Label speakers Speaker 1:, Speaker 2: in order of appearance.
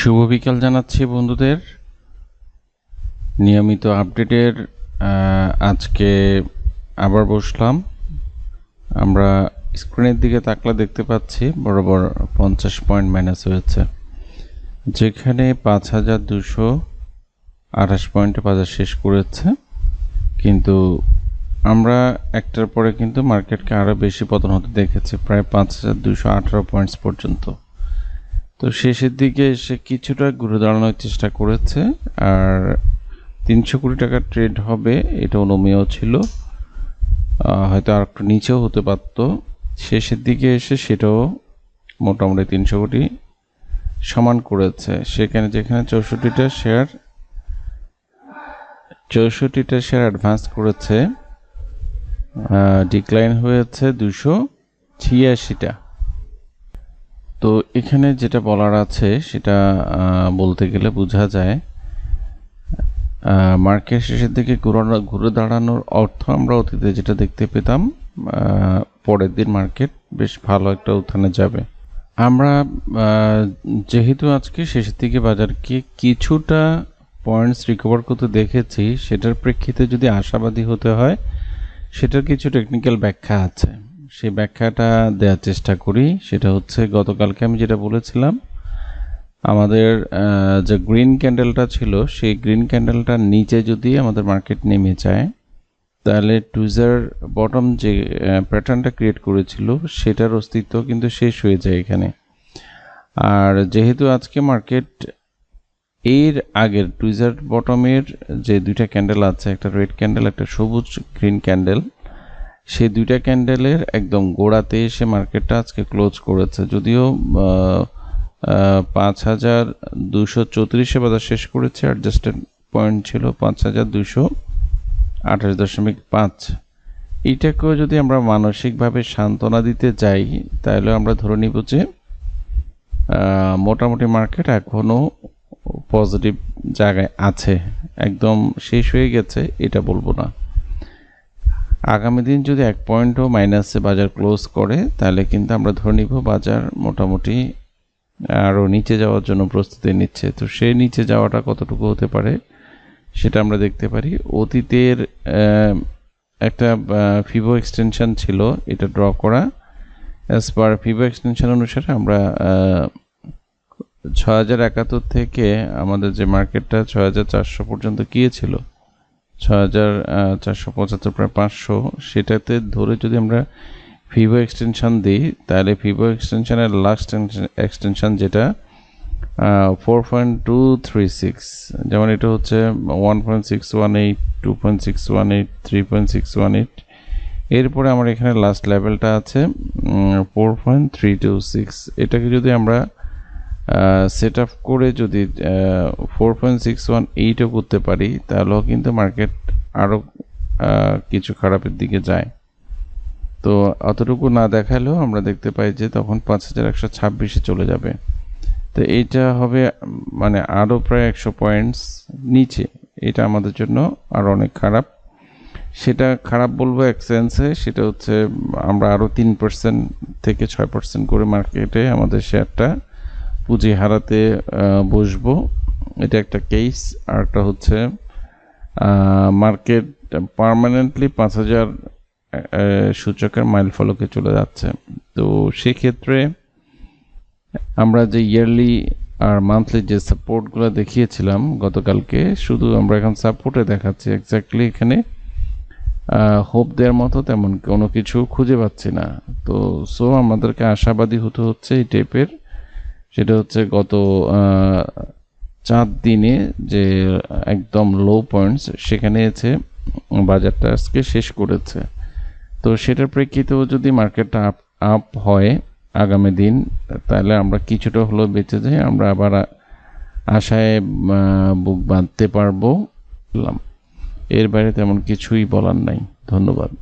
Speaker 1: শুভ বিকাল জানাচ্ছি বন্ধুদের। নিয়মিত আপডেটের আজকে আবার বসলাম। আমরা স্ক্রিনের দিকে তাকলে দেখতে পাচ্ছি, বরাবর পঞ্চাশ পয়েন্ট মাইনাস হয়েছে। যেখানে পাঁচ হাজার দুশো আঠাশ পয়েন্টে বাজার শেষ করেছে। কিন্তু আমরা একটার পরে কিন্তু মার্কেটকে আরও বেশি পতন হতে দেখেছি, প্রায় পাঁচ হাজার দুশো আঠারো পয়েন্টস পর্যন্ত। তো শেষের দিকে এসে কিছুটা ঘুরে দাঁড়ানোর চেষ্টা করেছে, আর তিনশো কোটি টাকার ট্রেড হবে, এটা অনুমেয় ছিল। হয়তো আর একটু নিচেও হতে পারত। শেষের দিকে এসে সেটাও মোটামুটি তিনশো কোটি সমান করেছে। সেখানে যেখানে চৌষট্টিটা শেয়ার চৌষট্টিটা শেয়ার অ্যাডভান্স করেছে ডিক্লাইন হয়েছে দুশো ছিয়াশিটা। তো এখানে যেটা বলার আছে, সেটা বলতে গেলে বোঝা যায় মার্কেট শেষের দিকে ঘুরে দাঁড়ানোর অর্থ আমরা অতীতে যেটা দেখতে পেতাম পরের দিন মার্কেট বেশ ভালো একটা উত্থানে যাবে। আমরা যেহেতু আজকে শেষের দিকে বাজারকে কিছুটা পয়েন্টস রিকভার করতে দেখেছি, সেটার প্রেক্ষিতে যদি আশাবাদী হতে হয়, সেটার কিছু টেকনিক্যাল ব্যাখ্যা আছে। সেই ব্যাখ্যাটা দেওয়ার চেষ্টা করি। সেটা হচ্ছে গতকালকে আমি যেটা বলেছিলাম, আমাদের যে গ্রিন ক্যান্ডেলটা ছিল, সেই গ্রিন ক্যান্ডেলটার নিচে যদি আমাদের মার্কেট নেমে যায়, তাহলে টুজার বটম যে প্যাটার্নটা ক্রিয়েট করেছিল, সেটার অস্তিত্ব কিন্তু শেষ হয়ে যায় এখানে। আর যেহেতু আজকে মার্কেট, এর আগের টুইজার বটমের যে দুইটা ক্যান্ডেল আছে, একটা রেড ক্যান্ডেল, একটা সবুজ গ্রিন ক্যান্ডেল সেই দুইটা ক্যান্ডেলের একদম গোড়াতে এসে মার্কেটটা আজকে ক্লোজ করেছে। যদিও পাঁচ হাজার দুশো চৌত্রিশে বাজার শেষ করেছে অ্যাডজাস্টেড পয়েন্ট ছিল পাঁচ হাজার দুশো আঠাশ দশমিক পাঁচ। এইটাকেও যদি আমরা মানসিকভাবে সান্ত্বনা দিতে যাই, তাহলে আমরা ধরে নিব যে মোটামুটি মার্কেট এখনও পজিটিভ জায়গায় আছে। একদম শেষ হয়ে গেছে, এটা বলব না। আগামী দিন যদি এক পয়েন্টও মাইনাসে বাজার ক্লোজ করে, তাহলে কিন্তু আমরা ধরে নিব বাজার মোটামুটি আরও নিচে যাওয়ার জন্য প্রস্তুতি নিচ্ছে। তো সে নিচে যাওয়াটা কতটুকু হতে পারে, সেটা আমরা দেখতে পারি। অতীতের একটা ফিভো এক্সটেনশন ছিল, এটা ড্র করা। অ্যাজ পার ফিভো এক্সটেনশন অনুসারে আমরা ছ হাজার একাত্তর থেকে আমাদের যে মার্কেটটা ছ হাজার চারশো পর্যন্ত গিয়েছিল ছ হাজার চারশো পঁচাত্তর প্রায় পাঁচশো। সেটাতে ধরে যদি আমরা ভিভো এক্সটেনশান দিই, তাহলে ভিভো এক্সটেনশানের লাস্ট এক্সটেনশান যেটা four point two three six যেমন এটা হচ্ছে one point six one eight two point six one eight three point six one eight এরপরে আমার এখানে লাস্ট লেভেলটা আছে four point three two six এটাকে যদি আমরা সেট আপ করে যদি ফোর পয়েন্ট সিক্স ওয়ান এইটও করতে পারি, তাহলেও কিন্তু মার্কেট আরও কিছু খারাপের দিকে যায়। তো অতটুকু না দেখালেও আমরা দেখতে পাই যে তখন পাঁচ হাজার একশো ছাব্বিশে চলে যাবে। তো এইটা হবে মানে আরও প্রায় একশো পয়েন্টস নিচে। এটা আমাদের জন্য আরও অনেক খারাপ। সেটা খারাপ বলব এক সেন্সে সেটা হচ্ছে আমরা আরও তিন পার্সেন্ট থেকে ছয় পার্সেন্ট করে মার্কেটে আমাদের শেয়ারটা পুঁজি হারাতে বসবো। এটা একটা কেস আর একটা হচ্ছে মার্কেট পার্মানেন্টলি পাঁচ হাজার সূচকের মাইল ফলকে চলে যাচ্ছে। তো সেক্ষেত্রে আমরা যে ইয়ারলি আর মান্থলি যে সাপোর্টগুলো দেখিয়েছিলাম গতকালকে, শুধু আমরা এখন সাপোর্টে দেখাচ্ছি। এক্স্যাক্টলি এখানে হোপ দেওয়ার মতো তেমন কোনো কিছু খুঁজে পাচ্ছি না। তো সো আমাদেরকে আশাবাদী হতে হচ্ছে এই টাইপের সেটা হচ্ছে গত চার দিনে যে একদম লো পয়েন্টস সেখানে এসে বাজারটা আজকে শেষ করেছে। তো সেটার প্রেক্ষিতেও যদি মার্কেটটা আপ আপ হয় আগামী দিন, তাহলে আমরা কিছুটা হলেও বেঁচে যাই, আমরা আবার আশায় বুক বাঁধতে পারব। এর বাইরে তেমন কিছুই বলার নাই। ধন্যবাদ।